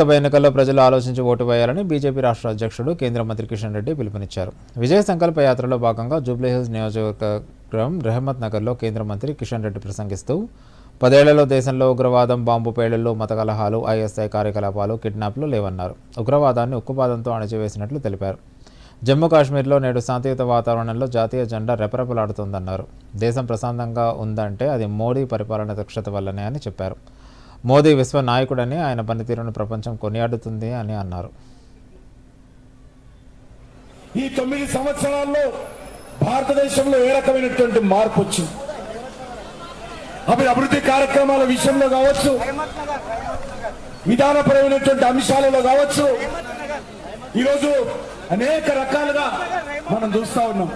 సభ ఎన్నికల్లో ప్రజలు ఆలోచించి ఓటు వేయాలని బీజేపీ రాష్ట్ర అధ్యక్షుడు కేంద్ర మంత్రి కిషన్ రెడ్డి పిలుపునిచ్చారు. విజయ సంకల్ప యాత్రలో భాగంగా జూబ్లీహిల్స్ నియోజకవర్గం రెహమత్ నగర్లో కేంద్ర మంత్రి కిషన్ రెడ్డి ప్రసంగిస్తూ పదేళ్ళలో దేశంలో ఉగ్రవాదం బాంబు పేలుళ్ళు మత కలహాలు ఐఎస్ఐ కార్యకలాపాలు కిడ్నాప్లు లేవన్నారు. ఉగ్రవాదాన్ని ఉక్కుపాదంతో అణచివేసినట్లు తెలిపారు. జమ్మూ కాశ్మీర్లో నేడు శాంతియుత వాతావరణంలో జాతీయ జెండా రెపరెపలాడుతోందన్నారు. దేశం ప్రశాంతంగా ఉందంటే అది మోడీ పరిపాలన దక్షత వల్లనే అని చెప్పారు. మోదీ విశ్వ నాయకుడని ఆయన పనితీరును ప్రపంచం కొనియాడుతుంది అని అన్నారు. ఈ తొమ్మిది సంవత్సరాల్లో భారతదేశంలో ఏ రకమైనటువంటి మార్పు వచ్చింది? అవి అభివృద్ధి కార్యక్రమాల విషయంలో కావచ్చు విధానపరమైనటువంటి అంశాలలో కావచ్చు ఈరోజు అనేక రకాలుగా మనం చూస్తా ఉన్నాం.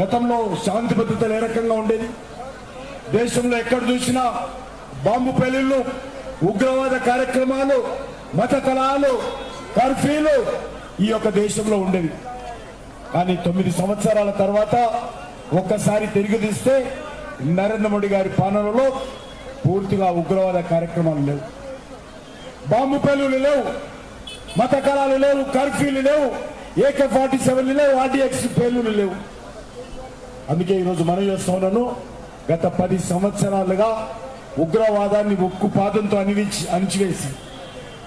గతంలో శాంతి భద్రతలు ఏ రకంగా ఉండేది? దేశంలో ఎక్కడ చూసినా బాంబు పెళ్ళిళ్ళు ఉగ్రవాద కార్యక్రమాలు మత కళాలు కర్ఫ్యూలు ఈ యొక్క దేశంలో ఉండేవి. కానీ తొమ్మిది సంవత్సరాల తర్వాత ఒక్కసారి తిరిగి తీస్తే నరేంద్ర మోడీ గారి పాలనలో పూర్తిగా ఉగ్రవాద కార్యక్రమాలు లేవు. బాంబు పేలులు లేవు మత కళాలు లేవు కర్ఫ్యూలు లేవు ఏకే ఫార్టీ సెవెన్లు లేవు ఆర్డీఎక్స్ పేలులు లేవు. అందుకే ఈరోజు మనం చేస్తా ఉన్నాను గత పది సంవత్సరాలుగా ఉగ్రవాదాన్ని ఉక్కు పాదంతో అణివించి అణిచివేసి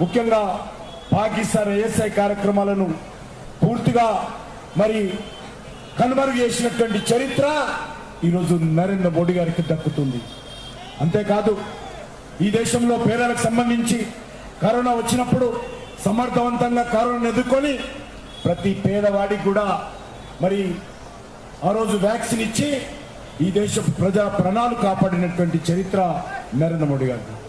ముఖ్యంగా పాకిస్తాన్ ఏఎస్ఐ కార్యక్రమాలను పూర్తిగా మరి కనుమరుగు చేసినటువంటి చరిత్ర ఈరోజు నరేంద్ర మోడీ గారికి దక్కుతుంది. అంతేకాదు ఈ దేశంలో పేదలకు సంబంధించి కరోనా వచ్చినప్పుడు సమర్థవంతంగా కరోనాను ఎదుర్కొని ప్రతి పేదవాడికి కూడా మరి ఆ రోజు వ్యాక్సిన్ ఇచ్చి ఈ దేశ ప్రజా ప్రాణాలు కాపాడినటువంటి చరిత్ర నరేంద్ర మోడీ గారు